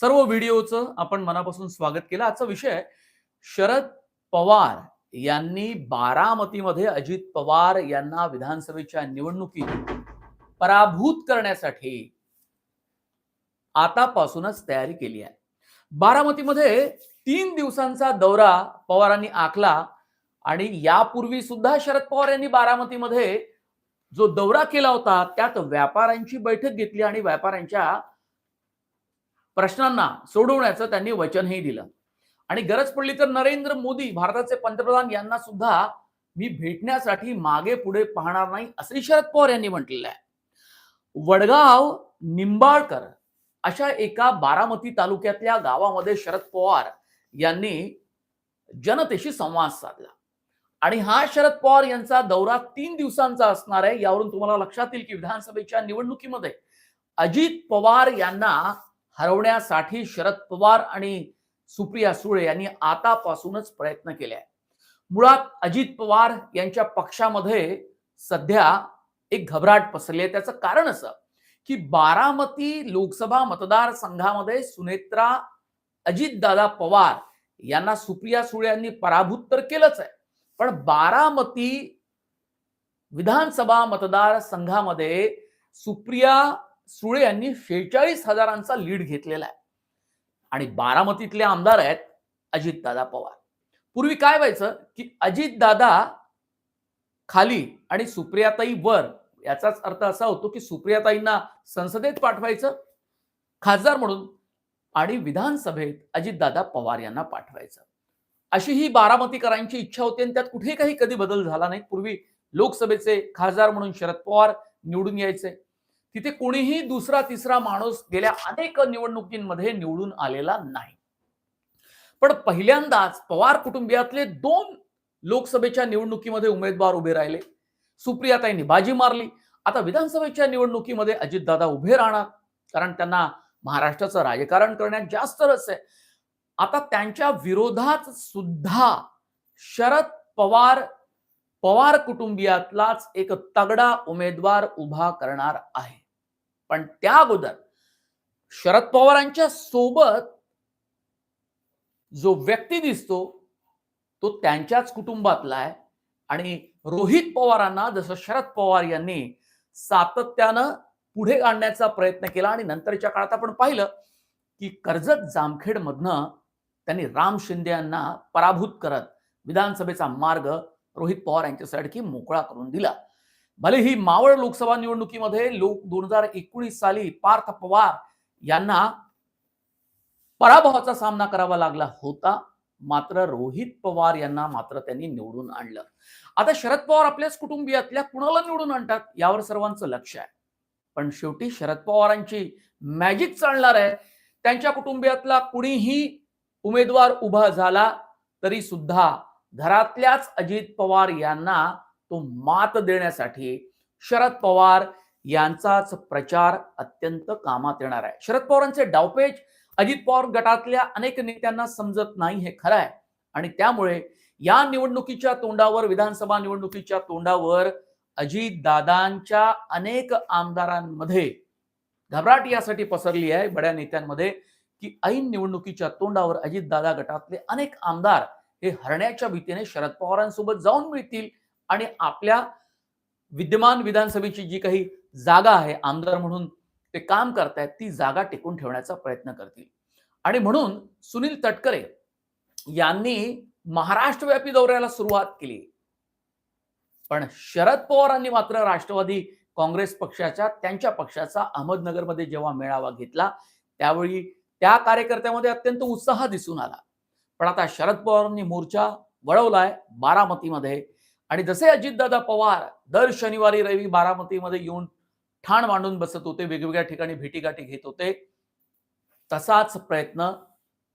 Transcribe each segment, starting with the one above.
सर्व व्हिडिओचं आपण मनापासून स्वागत केलं. आजचा विषय शरद पवार यांनी बारामतीमध्ये अजित पवार यांना विधानसभेच्या निवडणुकीत पराभूत करण्यासाठी आतापासूनच तयारी केली आहे. बारामतीमध्ये तीन दिवसांचा दौरा पवारांनी आखला आणि यापूर्वी सुद्धा शरद पवार यांनी बारामतीमध्ये जो दौरा केला होता त्यात व्यापाऱ्यांची बैठक घेतली आणि व्यापाऱ्यांच्या प्रश्नांना सोडवण्याचं त्यांनी वचनही दिलं. आणि गरज पडली तर नरेंद्र मोदी भारताचे पंतप्रधान यांना सुद्धा मी भेटण्यासाठी मागे पुढे पाहणार नाही असे शरद पवार यांनी म्हटलेलं आहे. वडगाव निंबाळकर अशा एका बारामती तालुक्यातल्या गावामध्ये शरद पवार यांनी जनतेशी संवाद साधला. आणि हा शरद पवार यांचा दौरा तीन दिवसांचा असणार आहे यावरून तुम्हाला लक्षात येईल की विधानसभेच्या निवडणुकीमध्ये अजित पवार यांना हरवण्यासाठी शरद पवार आणि सुप्रिया सुळे यांनी आतापासूनच प्रयत्न केले. आहे मुळात अजित पवार यांच्या पक्षामध्ये सध्या एक घबराट पसरली आहे. त्याचं कारण असं की बारामती लोकसभा मतदारसंघामध्ये सुनेत्रा अजितदादा पवार यांना सुप्रिया सुळे यांनी पराभूत तर केलंच आहे. पण बारामती विधानसभा मतदारसंघामध्ये सुप्रिया सुळे यांनी शेहेचाळीस हजारांचा लीड घेतलेला आहे. आणि बारामतीतले आमदार आहेत अजितदादा पवार. पूर्वी काय व्हायचं की अजितदादा खाली आणि सुप्रियाताई वर याचाच अर्थ असा होतो की सुप्रियाताईंना संसदेत पाठवायचं खासदार म्हणून आणि विधानसभेत अजितदादा पवार यांना पाठवायचं. अशी ही बारामतीकरांची इच्छा होती आणि त्यात कुठेही काही कधी बदल झाला नाही. पूर्वी लोकसभेचे खासदार म्हणून शरद पवार निवडून यायचे. तिथे कोणीही दुसरा तिसरा माणूस गेल्या अनेक निवडणुकींमध्ये निवडून आलेला नाही. पण पहिल्यांदाच पवार कुटुंबियातले दोन लोकसभेच्या निवडणुकीमध्ये उमेदवार उभे राहिले. सुप्रियाताईंनी बाजी मारली. आता विधानसभेच्या निवडणुकीमध्ये अजितदादा उभे राहणार. कारण त्यांना महाराष्ट्राचं राजकारण करण्यात जास्त रस आहे. आता त्यांच्या विरोधात सुद्धा शरद पवार पवार कुटुंबियातलाच एक तगडा उमेदवार उभा करणार आहे. पण त्या अगोदर शरद पवारांच्या सोबत जो व्यक्ती दिसतो तो त्यांच्याच कुटुंबातला आहे. आणि रोहित पवारांना जसं शरद पवार यांनी सातत्यानं पुढे आणण्याचा प्रयत्न केला आणि नंतरच्या काळात आपण पाहिलं की कर्जत जामखेडमधनं त्यांनी राम शिंदे यांना पराभूत करत विधानसभेचा मार्ग रोहित पवार यांच्यासाठी मोकळा करून दिला. भले ही मावळ लोकसभा निवडणुकीमध्ये लोक दोन हजार एकोणीस साली पार्थ पवार यांना पराभवाचा सामना करावा लागला होता. मात्र रोहित पवार यांना मात्र त्यांनी निवडून आणलं. आता शरद पवार आपल्याच कुटुंबियातल्या कुणाला निवडून आणतात यावर सर्वांचं लक्ष आहे. पण शेवटी शरद पवारांची मॅजिक चालणार आहे. त्यांच्या कुटुंबियातला कुणीही उमेदवार उभा झाला तरी सुद्धा घरातल्याच अजित पवार यांना तो मात देण्यासाठी शरद पवार यांचाच प्रचार अत्यंत कामात येणार आहे. शरद पवारांचे डावपेच अजित पवार गटातल्या अनेक नेत्यांना समजत नाही हे खरं आहे. आणि त्यामुळे या निवडणुकीच्या तोंडावर विधानसभा निवडणुकीच्या तोंडावर अजित दादांच्या अनेक आमदारांमध्ये घबराट यासाठी पसरली आहे बड्या नेत्यांमध्ये की ऐन निवडणुकीच्या तोंडावर अजितदादा गटातले अनेक आमदार हे हरण्याच्या भीतीने शरद पवारांसोबत जाऊन मिळतील. आणि आपल्या विद्यमान विधानसभेची जी काही जागा आहे आमदार म्हणून ते काम करतायत ती जागा टिकून ठेवण्याचा प्रयत्न करतील. आणि म्हणून सुनील तटकरे यांनी महाराष्ट्रव्यापी दौऱ्याला सुरुवात केली. पण शरद पवारांनी मात्र राष्ट्रवादी काँग्रेस पक्षाच्या त्यांच्या पक्षाचा अहमदनगरमध्ये जेव्हा मेळावा घेतला त्यावेळी त्या कार्यकर्त्यामध्ये अत्यंत उत्साह दिसून आला. पण आता शरद पवारांनी मोर्चा वळवलाय बारामतीमध्ये. आणि जसे अजितदादा पवार दर शनिवारी रवी बारामतीमध्ये येऊन ठाण मांडून बसत होते वेगवेगळ्या ठिकाणी भेटीगाठी घेत होते तसाच प्रयत्न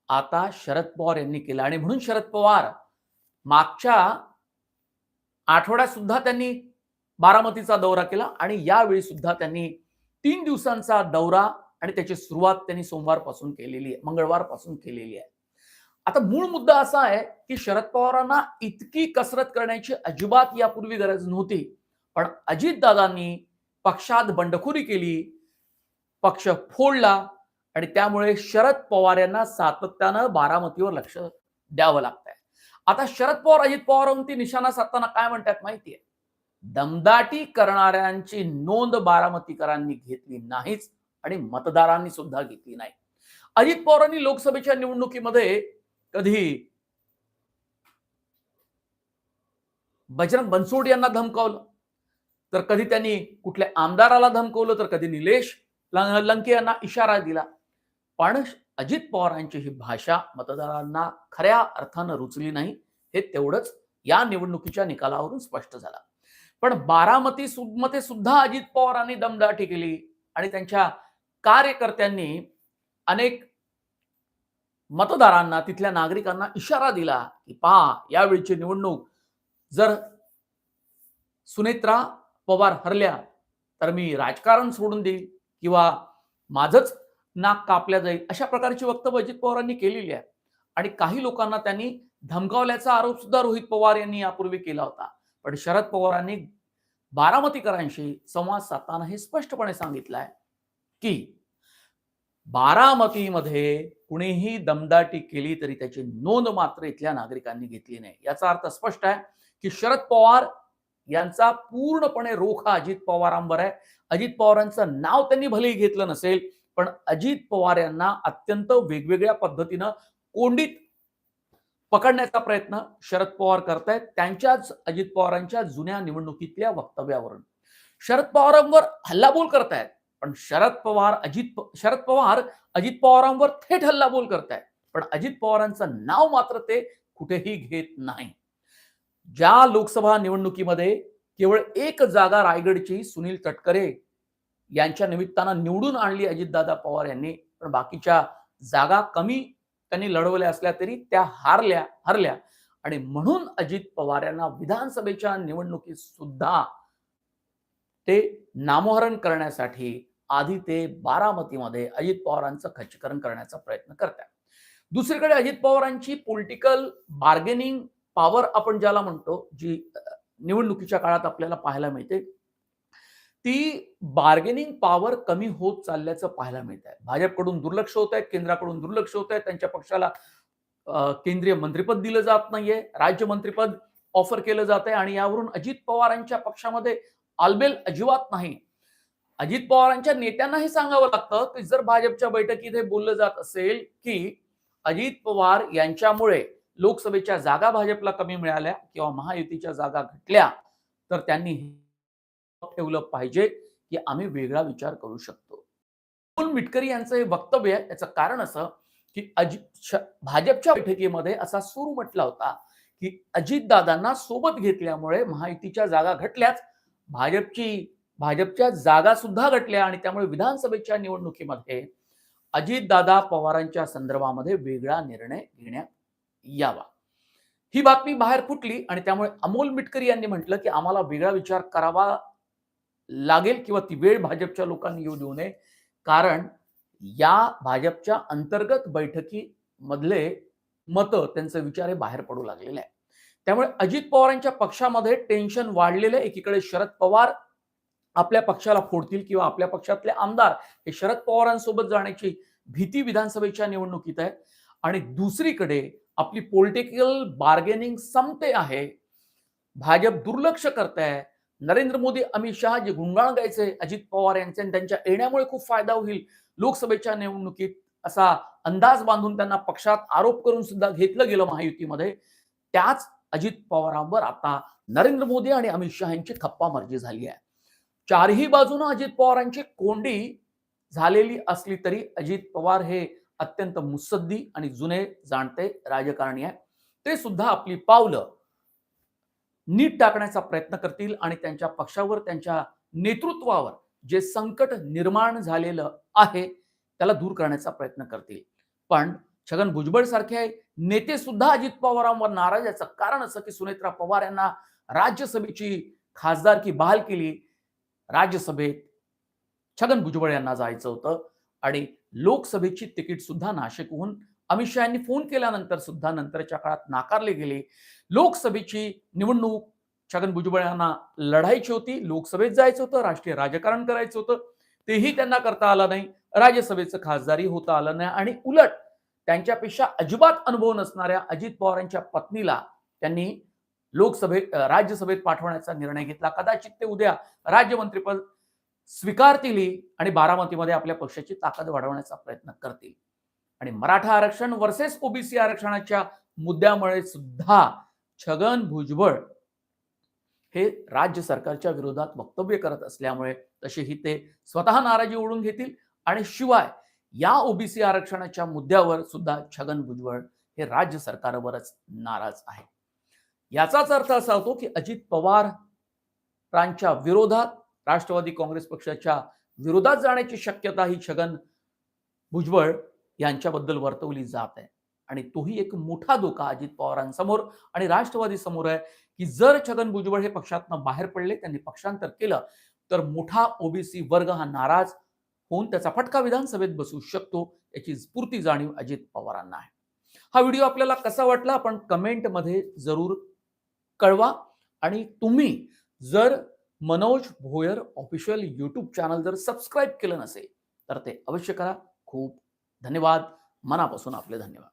आता शरद पवार यांनी केला. आणि म्हणून शरद पवार मागच्या आठवड्यात सुद्धा त्यांनी बारामतीचा दौरा केला आणि यावेळी सुद्धा त्यांनी तीन दिवसांचा दौरा आणि त्याची सुरुवात त्यांनी सोमवारपासून केलेली आहे मंगळवारपासून केलेली आहे. आता मूळ मुद्दा असा आहे की शरद पवारांना इतकी कसरत करण्याची अजिबात यापूर्वी गरज नव्हती. पण अजितदादांनी पक्षात बंडखोरी केली पक्ष फोडला आणि त्यामुळे शरद पवार यांना सातत्यानं बारामतीवर लक्ष द्यावं लागतंय. आता शरद पवार अजित पवारांवरती निशाणा साधताना काय म्हणतात माहितीये? दमदाटी करणाऱ्यांची नोंद बारामतीकरांनी घेतली नाहीच आणि मतदारांनी सुद्धा घेतली नाही. अजित पवारांनी लोकसभेच्या निवडणुकीमध्ये कधी बजरंग बनसोड यांना धमकावलं. तर कधी त्यांनी कुठल्या आमदाराला धमकवलं तर कधी निलेश लंके यांना इशारा दिला. पण अजित पवारांची ही भाषा मतदारांना खऱ्या अर्थानं रुचली नाही हे तेवढंच या निवडणुकीच्या निकालावरून स्पष्ट झालं. पण बारामती सु- सुद्धा अजित पवारांनी दमदाटी केली आणि त्यांच्या कार्यकर्त्यांनी अनेक मतदारांना तिथल्या नागरिकांना इशारा दिला की पहा यावेळीची निवडणूक जर सुनेत्रा पवार हरल्या तर मी राजकारण सोडून देईल किंवा माझंच नाक कापल्या जाईल अशा प्रकारची वक्तव्य अजित पवारांनी केलेली आहे. आणि काही लोकांना त्यांनी धमकावल्याचा आरोप सुद्धा रोहित पवार यांनी यापूर्वी केला होता. पण शरद पवारांनी बारामतीकरांशी संवाद साधताना हे स्पष्टपणे सांगितलंय की बारामतीमध्ये कुणीही दमदाटी केली तरी त्याची नोंद मात्र इथल्या नागरिकांनी घेतली नाही. याचा अर्थ स्पष्ट आहे की शरद पवार यांचा पूर्णपणे रोख हा अजित पवारांवर आहे. अजित पवारांचं नाव त्यांनी भलेही घेतलं नसेल पण अजित पवार यांना अत्यंत वेगवेगळ्या पद्धतीनं कोंडीत पकडण्याचा प्रयत्न शरद पवार करतायत. त्यांच्याच अजित पवारांच्या जुन्या निवडणुकीतल्या वक्तव्यावरून. शरद पवारांवर हल्लाबोल करतायत. पण शरद पवार अजित शरद पवार अजित पवारांवर थेट हल्लाबोल करताय. पण अजित पवारांचं नाव मात्र ते कुठेही घेत नाही. ज्या लोकसभा निवडणुकीमध्ये केवळ एक जागा रायगडची सुनील तटकरे यांच्या निमित्तानं निवडून आणली अजितदादा पवार यांनी पण बाकीच्या जागा कमी त्यांनी लढवल्या असल्या तरी त्या हारल्या हरल्या. आणि म्हणून अजित पवार यांना विधानसभेच्या निवडणुकीत सुद्धा ते नामोहरण करण्यासाठी आधी ते बारामतीमध्ये अजित पवारांचं खच्चीकरण करण्याचा प्रयत्न करतात. दुसरीकडे अजित पवारांची पॉलिटिकल बार्गेनिंग पॉवर आपण ज्याला म्हणतो जी निवडणुकीच्या काळात आपल्याला पाहायला मिळते ती बार्गेनिंग पॉवर कमी होत चालल्याचं पाहायला मिळत आहे. भाजपकडून दुर्लक्ष होत आहे केंद्राकडून दुर्लक्ष होत आहे त्यांच्या पक्षाला केंद्रीय मंत्रिपद दिलं जात नाहीये राज्य मंत्रिपद ऑफर केलं जात आहे आणि यावरून अजित पवारांच्या पक्षामध्ये आलबेल अजिबात नाही. अजित पवारांच्या नेत्यांना हे सांगावं लागतं की जर भाजपच्या बैठकीत हे बोललं जात असेल की अजित पवार यांच्यामुळे लोकसभेच्या जागा भाजपला कमी मिळाल्या किंवा महायुतीच्या जागा घटल्या तर त्यांनी ठेवलं पाहिजे की आम्ही वेगळा विचार करू शकतो. अमोल मिटकरी यांचं हे वक्तव्य आहे. याचं कारण असं की अजित भाजपच्या बैठकीमध्ये असा सूर म्हटला होता की अजितदादांना सोबत घेतल्यामुळे महायुतीच्या जागा घटल्याच भाजपची भाजपच्या जागा सुद्धा घटल्या आणि त्यामुळे विधानसभेच्या निवडणुकीमध्ये अजितदादा पवारांच्या संदर्भामध्ये वेगळा निर्णय घेण्यात यावा. ही बातमी बाहेर फुटली आणि त्यामुळे अमोल मिटकरी यांनी म्हटलं की आम्हाला वेगळा विचार करावा लागेल किंवा ती वेळ भाजपच्या लोकांनी येऊ देऊ नये. कारण या भाजपच्या अंतर्गत बैठकी मधले त्यांचे विचार हे बाहेर पडू लागलेले आहे त्यामुळे अजित पवारांच्या पक्षामध्ये टेन्शन वाढलेलं आहे. एकीकडे शरद पवार आपल्या पक्षाला फोडतील किंवा आपल्या पक्षातले आमदार हे शरद पवारांसोबत जाण्याची भीती विधानसभेच्या निवडणुकीत आहे. आणि दुसरीकडे आपली पॉलिटिकल बार्गेनिंग संपते आहे. भाजप दुर्लक्ष करत आहे नरेंद्र मोदी अमित शहा जे गुंगाळ गायचे अजित पवार यांचे आणि त्यांच्या येण्यामुळे खूप फायदा होईल लोकसभेच्या निवडणुकीत असा अंदाज बांधून त्यांना पक्षात आरोप करून सुद्धा घेतलं गेलं महायुतीमध्ये. त्याच अजित पवारांवर आता नरेंद्र मोदी आणि अमित शहा यांची खप्पा मर्जी झाली आहे. चारही बाजूनं अजित पवारांची कोंडी झालेली असली तरी अजित पवार हे अत्यंत मुसद्दी आणि जुने जाणते राजकारणी आहे. ते सुद्धा आपली पावलं नीट टाकण्याचा प्रयत्न करतील आणि त्यांच्या पक्षावर त्यांच्या नेतृत्वावर जे संकट निर्माण झालेलं आहे त्याला दूर करण्याचा प्रयत्न करतील. पण छगन भुजबळ सारखे नेते सुद्धा अजित पवारांवर नाराज याचं कारण असं की सुनेत्रा पवार यांना राज्यसभेची खासदारकी बहाल केली. राज्यसभेत छगन भुजबळ यांना जायचं होतं आणि लोकसभेची तिकीट सुद्धा नाशिकहून अमित शहा यांनी फोन केल्यानंतर सुद्धा नंतरच्या काळात नाकारले गेले. लोकसभेची निवडणूक छगन भुजबळ यांना लढायची होती लोकसभेत जायचं होतं राष्ट्रीय राजकारण करायचं होतं तेही त्यांना करता आलं नाही राज्यसभेचं खासदारी होता आलं नाही आणि उलट त्यांच्यापेक्षा अजिबात अनुभव नसणाऱ्या अजित पवारांच्या पत्नीला त्यांनी लोकसभेत राज्यसभेत पाठवण्याचा निर्णय घेतला. कदाचित ते उद्या राज्यमंत्रीपद स्वीकारतील आणि बारामतीमध्ये आपल्या पक्षाची ताकद वाढवण्याचा प्रयत्न करतील. आणि मराठा आरक्षण वर्सेस ओबीसी आरक्षणाच्या मुद्द्यामुळे सुद्धा छगन भुजबळ हे राज्य सरकारच्या विरोधात वक्तव्य करत असल्यामुळे तसेही ते स्वतः नाराजी ओढून घेतील. आणि शिवाय या ओबीसी आरक्षणाच्या मुद्द्यावर सुद्धा छगन भुजबळ हे राज्य सरकारवरच नाराज आहे याचाच अर्थ असा होतो की अजित पवारांच्या विरोधात राष्ट्रवादी काँग्रेस पक्षाच्या विरोधात जाण्याची शक्यता ही छगन भुजबळ यांच्याबद्दल वर्तवली जात आहे. आणि तोही एक मोठा धोका अजित पवारांसमोर आणि राष्ट्रवादी समोर आहे की जर छगन भुजबळ हे पक्षातनं बाहेर पडले त्यांनी पक्षांतर केलं तर मोठा ओबीसी वर्ग हा नाराज होऊन त्याचा फटका विधानसभेत बसू शकतो याची स्फूर्ती जाणीव अजित पवारांना आहे. हा व्हिडिओ आपल्याला कसा वाटला आपण कमेंटमध्ये जरूर कळवा. आणि तुम्ही जर Manoj Bhoyar official YouTube channel जर सबस्क्राईब केलं नसेल तर ते अवश्य करा. खूप धन्यवाद. मनापासून आपले धन्यवाद.